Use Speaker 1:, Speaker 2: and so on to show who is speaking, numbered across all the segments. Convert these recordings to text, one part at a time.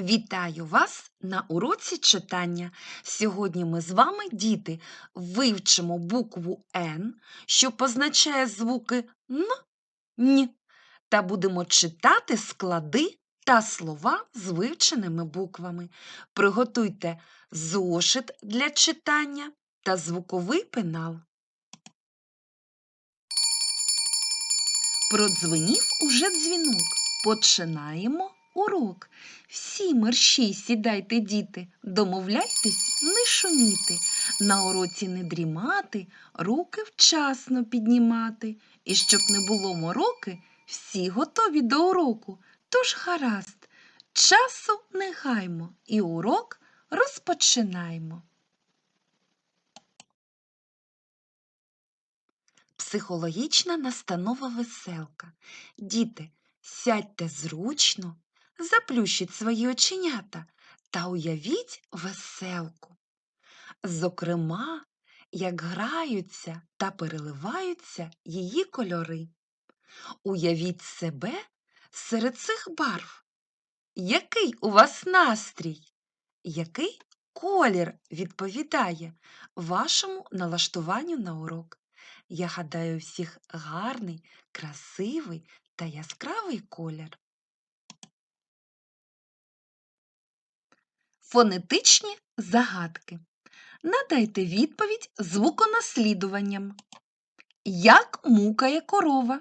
Speaker 1: Вітаю вас на уроці читання. Сьогодні ми з вами, діти, вивчимо букву Н, що позначає звуки Н, Н, та будемо читати склади та слова з вивченими буквами. Приготуйте зошит для читання та звуковий пенал. Продзвенів уже дзвінок. Починаємо урок. Всі мерщій сідайте, діти, домовляйтесь не шуміти, на уроці не дрімати, руки вчасно піднімати. І щоб не було мороки, всі готові до уроку. Тож гаразд, часу не гаймо і урок розпочинаємо. Психологічна настанова веселка. Діти, сядьте зручно, заплющіть свої оченята та уявіть веселку. Зокрема, як граються та переливаються її кольори. Уявіть себе серед цих барв. Який у вас настрій? Який колір відповідає вашому налаштуванню на урок? Я гадаю, всіх гарний, красивий та яскравий колір. Фонетичні загадки. Надайте відповідь звуконаслідуванням. Як мукає корова?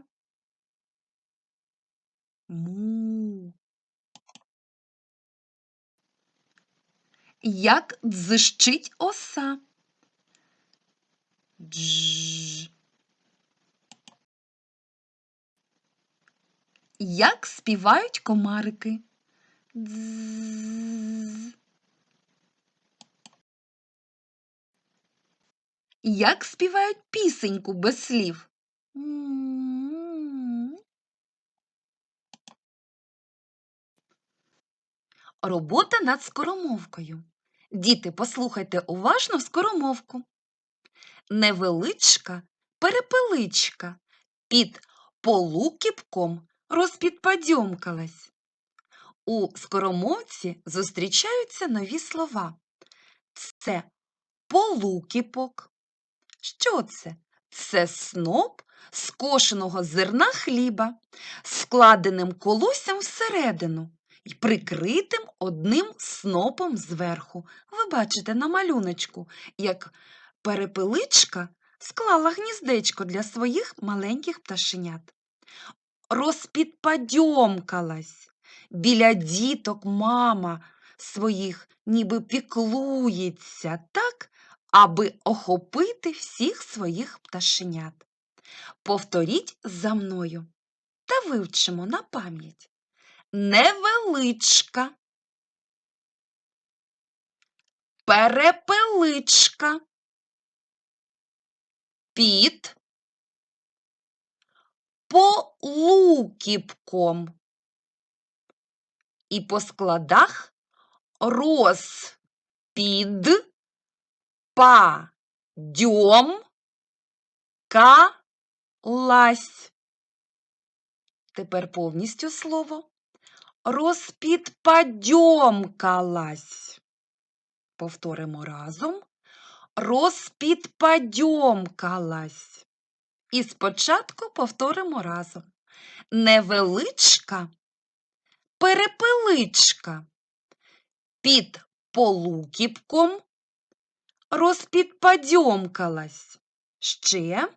Speaker 1: Му. Як дзищить оса? Дж. Як співають комарики? Дз. Як співають пісеньку без слів? Робота над скоромовкою. Діти, послухайте уважно скоромовку. Невеличка перепеличка під полукіпком розпідпадьомкалась. У скоромовці зустрічаються нові слова. Це полукіпок. Що це? Це сноп скошеного зерна хліба, складеним колоссям всередину і прикритим одним снопом зверху. Ви бачите на малюночку, як перепеличка склала гніздечко для своїх маленьких пташенят. Розпідпадьомкалась. Біля діток мама своїх ніби піклується так, аби охопити всіх своїх пташенят. Повторіть за мною та вивчимо на пам'ять. Невеличка, перепеличка, під полукіпком. І по складах розпід падьом калась. Тепер повністю слово розпідпадьомкалась. Повторимо разом. Розпідпадьомкалась. І спочатку повторимо разом. Невеличка перепеличка під полукіпком розпідпадьомкалась. Ще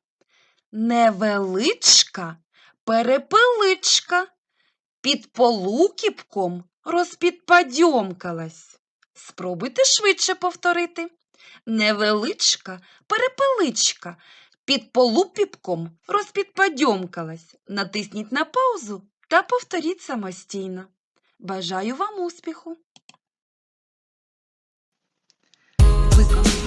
Speaker 1: невеличка перепеличка під полукіпком розпідпадьомкалась. Спробуйте швидше повторити. Невеличка перепеличка під полупіпком розпідпадьомкалась. Натисніть на паузу та повторіть самостійно. Бажаю вам успіху! Виконати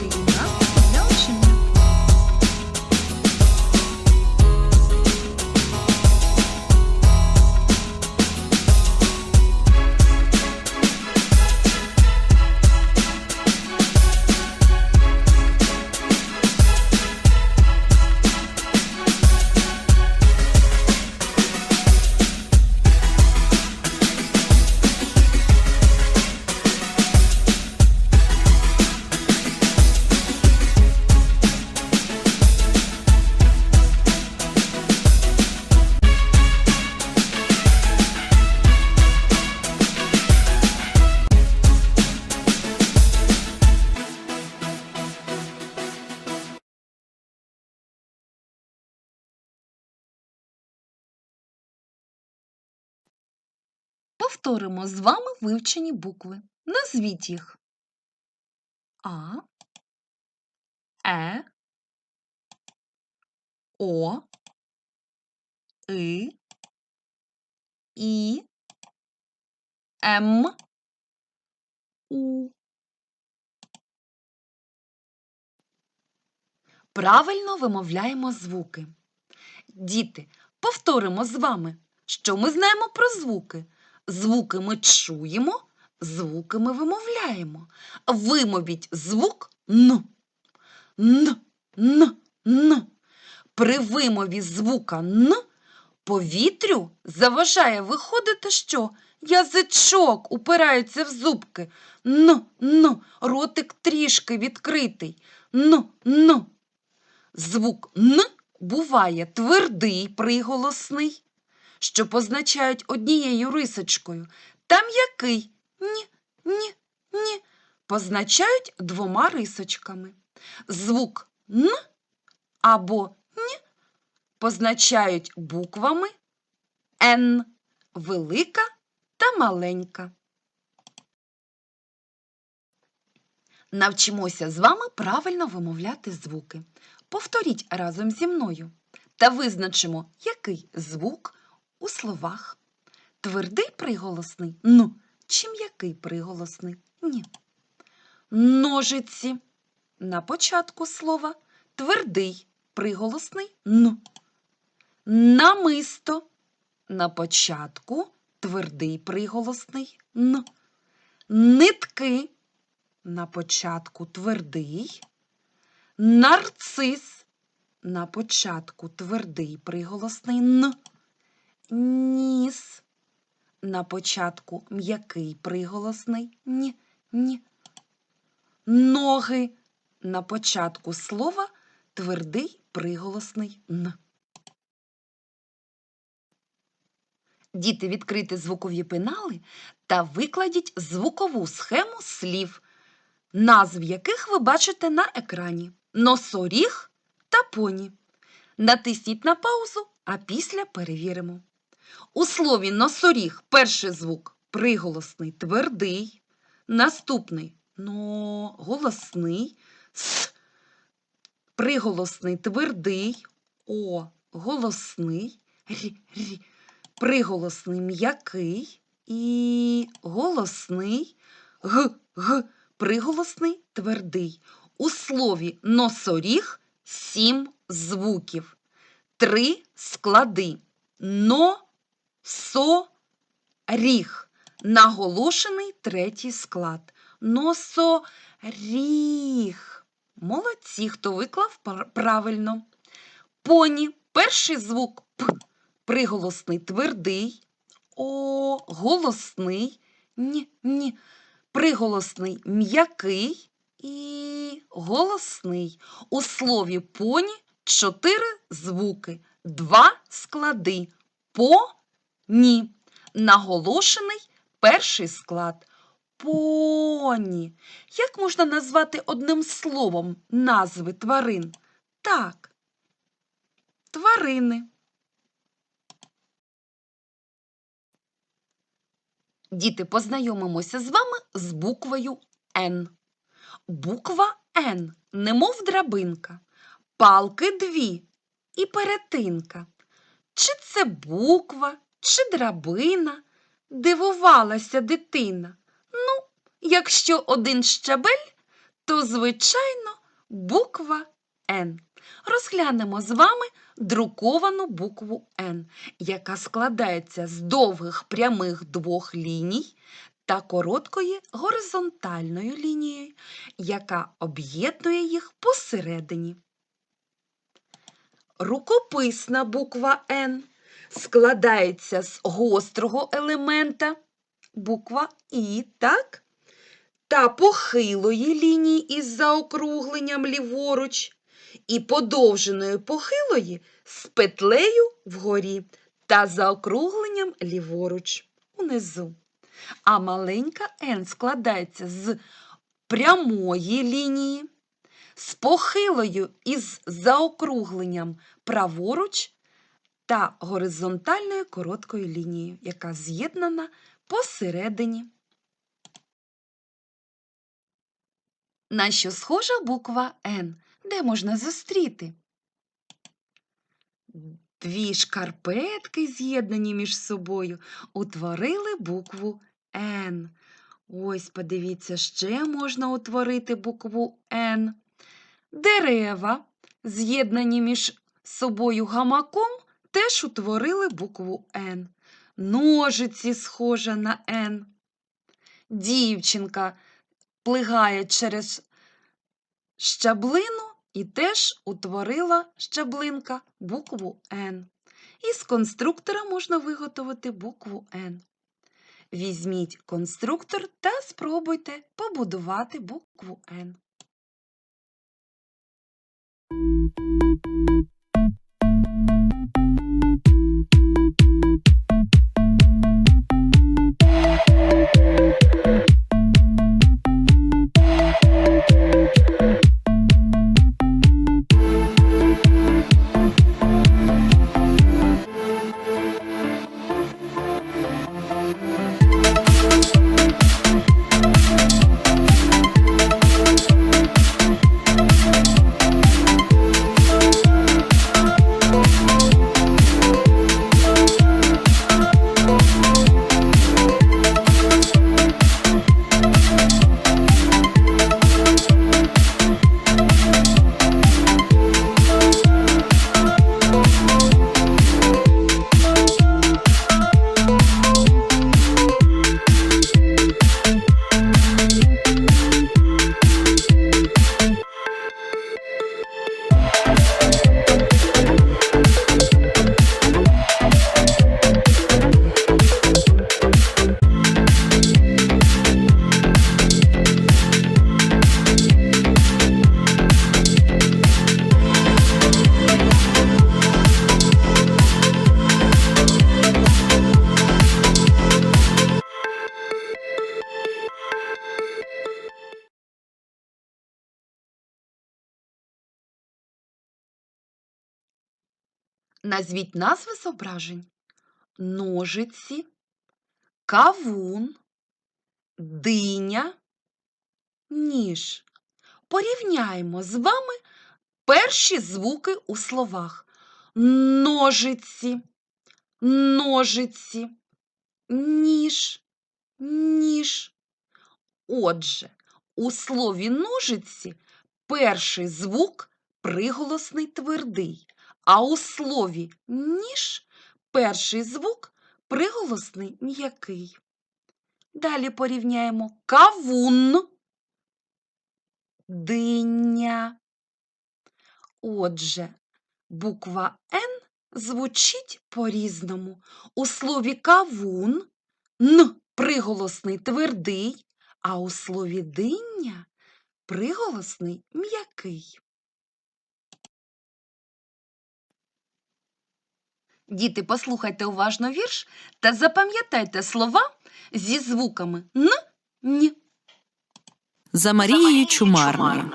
Speaker 1: повторимо з вами вивчені букви. Назвіть їх. А, Е, О, И, І, М, У. Правильно вимовляємо звуки. Діти, повторимо з вами, що ми знаємо про звуки. Звуки ми чуємо, звуки ми вимовляємо. Вимовіть звук Н. Н, Н, Н. При вимові звука Н повітрю заважає виходити що? Язичок упирається в зубки. Н, Н, ротик трішки відкритий. Н, Н. Звук Н буває твердий приголосний, що позначають однією рисочкою, та м'який ні, ні, ні, позначають двома рисочками. Звук Н або Н позначають буквами Н велика та маленька. Навчимося з вами правильно вимовляти звуки. Повторіть разом зі мною та визначимо, який звук у словах. Твердий приголосний н чи м'який приголосний ні. Ножиці на початку слова твердий приголосний н. Намисто на початку твердий приголосний н. Нитки на початку твердий. Нарцис на початку твердий приголосний н. Ніс на початку м'який приголосний н. ні. Ноги на початку слова твердий приголосний н. Діти відкрити звукові пенали та викладіть звукову схему слів, назв яких ви бачите на екрані носоріг та поні. Натисніть на паузу, а після перевіримо. У слові носоріг перший звук приголосний твердий, наступний но голосний, с приголосний твердий, о голосний, рі, рі, приголосний м'який. І голосний г, г, приголосний твердий. У слові носоріг сім звуків, три склади. Но, со, ріг. Наголошений третій склад. Носоріг. Молодці, хто виклав правильно. Поні. Перший звук П. Приголосний твердий. О, голосний. Ні, ні. Приголосний м'який і голосний. У слові поні чотири звуки, два склади. По, ні. Наголошений перший склад. Поні. Як можна назвати одним словом назви тварин? Так. Тварини. Діти, познайомимося з вами з буквою Н. Буква Н, немов драбинка, палки дві і перетинка. Чи це буква, чи драбина? Дивувалася дитина. Ну, якщо один щабель, то, звичайно, буква Н. Розглянемо з вами друковану букву Н, яка складається з довгих прямих двох ліній та короткої горизонтальною лінією, яка об'єднує їх посередині. Рукописна буква Н складається з гострого елемента буква І, так? Та похилої лінії із заокругленням ліворуч, і подовженої похилої з петлею вгорі та заокругленням ліворуч унизу. А маленька Н складається з прямої лінії, з похилою із заокругленням праворуч та горизонтальною короткою лінією, яка з'єднана посередині. На що схожа буква Н, де можна зустріти? Дві шкарпетки, з'єднані між собою, утворили букву Н. Ось, подивіться, ще можна утворити букву Н. Дерева, з'єднані між собою гамаком, теж утворили букву Н. Ножиці схожа на Н. Дівчинка плигає через щаблину і теж утворила щаблинка букву Н. Із конструктора можна виготовити букву Н. Візьміть конструктор та спробуйте побудувати букву Н. Назвіть назви зображень. Ножиці, кавун, диня, ніж. Порівняємо з вами перші звуки у словах. Ножиці, ножиці, ніж, ніж. Отже, у слові ножиці перший звук приголосний твердий, а у слові ніж перший звук приголосний м'який. Далі порівняємо кавун, диня. Отже, буква Н звучить по-різному. У слові кавун н приголосний твердий, а у слові диня приголосний м'який. Діти, послухайте уважно вірш та запам'ятайте слова зі звуками н, н.
Speaker 2: За Марією Чумарною.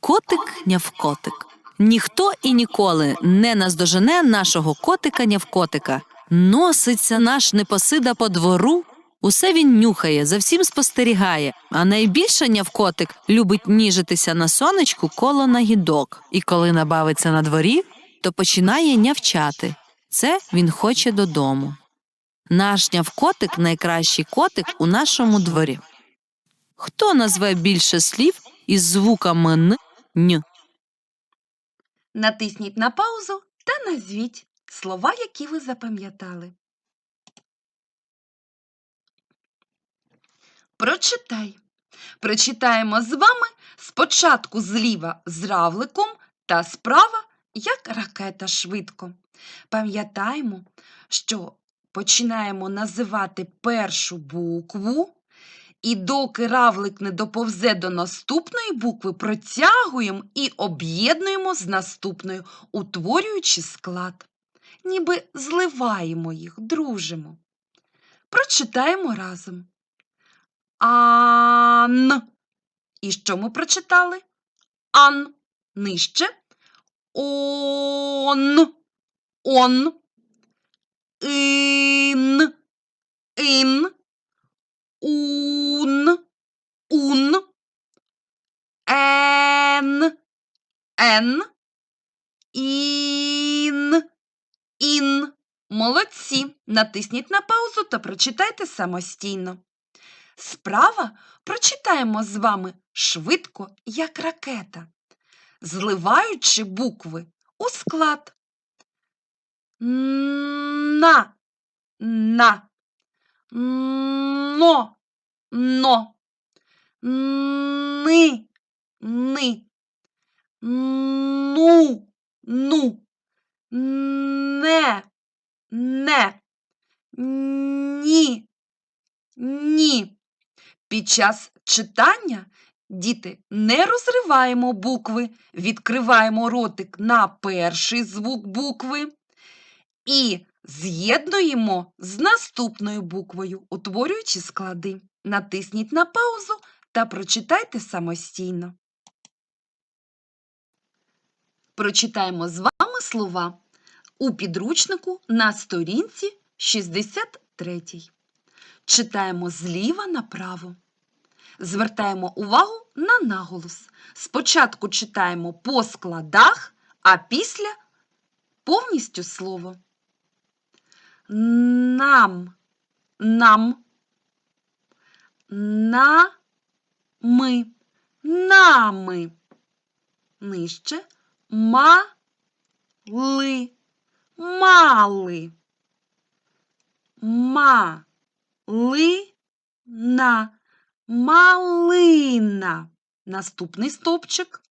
Speaker 2: Котик нявкотик. Ніхто і ніколи не наздожене нашого котика нявкотика. Носиться наш непосида по двору. Усе він нюхає, за всім спостерігає. А найбільше нявкотик любить ніжитися на сонечку коло нагідок. І коли набавиться на дворі, то починає нявчати. Це він хоче додому. Наш нявкотик найкращий котик у нашому дворі. Хто назве більше слів із звуками н, н?
Speaker 1: Натисніть на паузу та назвіть слова, які ви запам'ятали. Прочитай. Прочитаємо з вами спочатку зліва з равликом та справа як ракета швидко. Пам'ятаємо, що починаємо називати першу букву, і доки равлик не доповзе до наступної букви, протягуємо і об'єднуємо з наступною, утворюючи склад. Ніби зливаємо їх, дружимо. Прочитаємо разом. Ан. І що ми прочитали? Ан. Нижче. Он. Он. ин, ин, ун, ун, ен, ен, ін, ін. Молодці! Натисніть на паузу та прочитайте самостійно. Справа прочитаємо з вами швидко, як ракета, зливаючи букви у склад. На, на, но, но, ни, ни, ну, ну, не, не, ні, ні. Під час читання, діти, не розриваємо букви, відкриваємо ротик на перший звук букви і з'єднуємо з наступною буквою, утворюючи склади. Натисніть на паузу та прочитайте самостійно. Прочитаємо з вами слова у підручнику на сторінці 63. Читаємо зліва направо. Звертаємо увагу на наголос. Спочатку читаємо по складах, а після повністю слово. Нам, нам, на, ми, нами. Нижче. Ма, ли, мали. Ма, на, малина. Наступний стовпчик.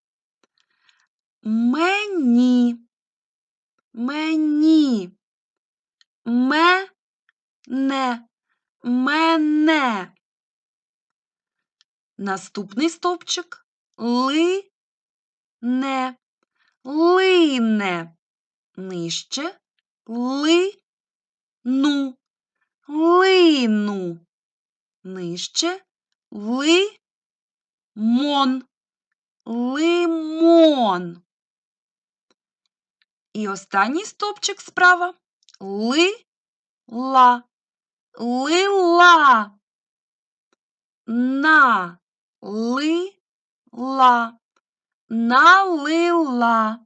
Speaker 1: Мені, мені, мене, мене. Наступний стовпчик. Ли, не, лине. Нижче ли, ну, лину. Нижче ли, мон, лимон. І останній стопчик справа ли, ла, лила, на, ли, ла, налила.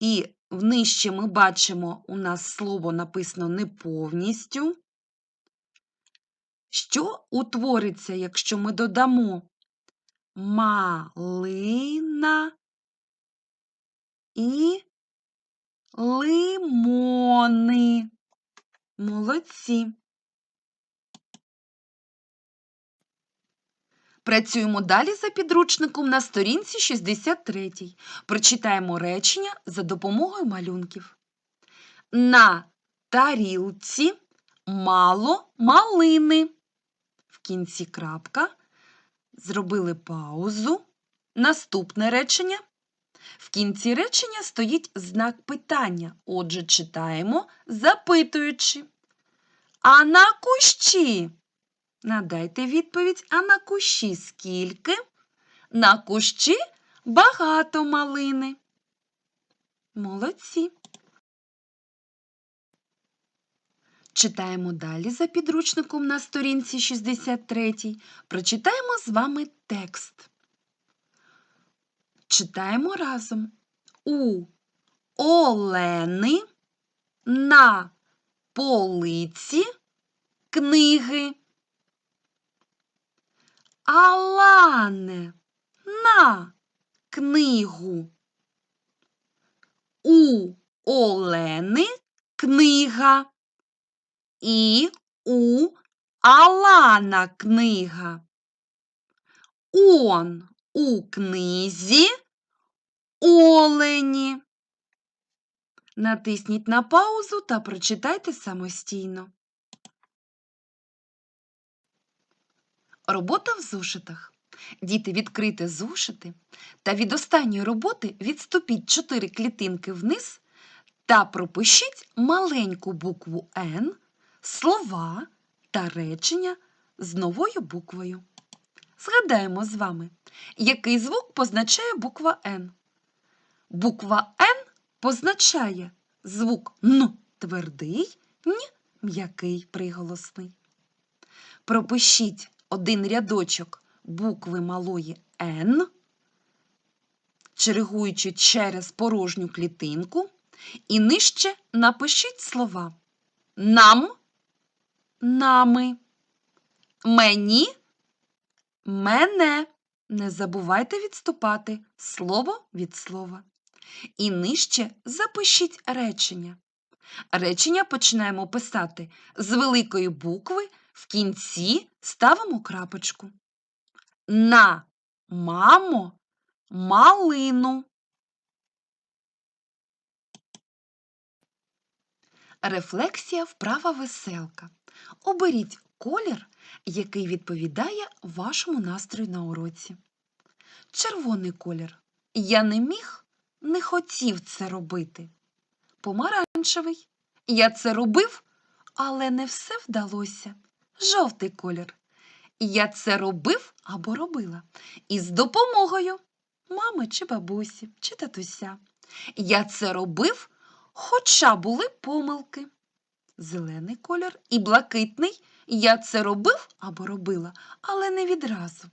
Speaker 1: І нижче ми бачимо, у нас слово написано не повністю. Що утвориться, якщо ми додамо малина і лимони? Молодці. Працюємо далі за підручником на сторінці 63. Прочитаємо речення за допомогою малюнків. На тарілці мало малини. В кінці крапка. Зробили паузу. Наступне речення. В кінці речення стоїть знак питання. Отже, читаємо, запитуючи. А на кущі? Надайте відповідь, а на кущі скільки? На кущі багато малини. Молодці. Читаємо далі за підручником на сторінці 63. Прочитаємо з вами текст. Читаємо разом. У Олени на полиці книги. Алане на книгу. У Олени книга. І у Алана книга. Он у книзі Олені. Натисніть на паузу та прочитайте самостійно. Робота в зошитах. Діти, відкрийте зошити та від останньої роботи відступіть 4 клітинки вниз та пропишіть маленьку букву Н, слова та речення з новою буквою. Згадаємо з вами, який звук позначає буква Н. Буква Н позначає звук Н твердий, Н м'який приголосний. Пропишіть один рядочок букви малої Н, чергуючи через порожню клітинку, і нижче напишіть слова нам, нами, мені, мене. Не забувайте відступати слово від слова. І нижче запишіть речення. Речення починаємо писати з великої букви, в кінці ставимо крапочку. На, мамо, малину. Рефлексія вправа веселка. Оберіть колір, який відповідає вашому настрою на уроці. Червоний колір. Я не міг, не хотів це робити. Помаранчевий. Я це робив, але не все вдалося. Жовтий колір. Я це робив або робила. Із допомогою мами чи бабусі, чи татуся. Я це робив, хоча були помилки. Зелений колір і блакитний. Я це робив або робила, але не відразу.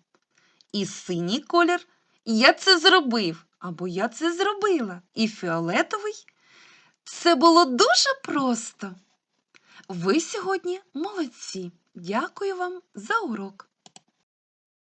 Speaker 1: І синій колір я це зробив або я це зробила. І фіолетовий це було дуже просто. Ви сьогодні молодці. Дякую вам за урок.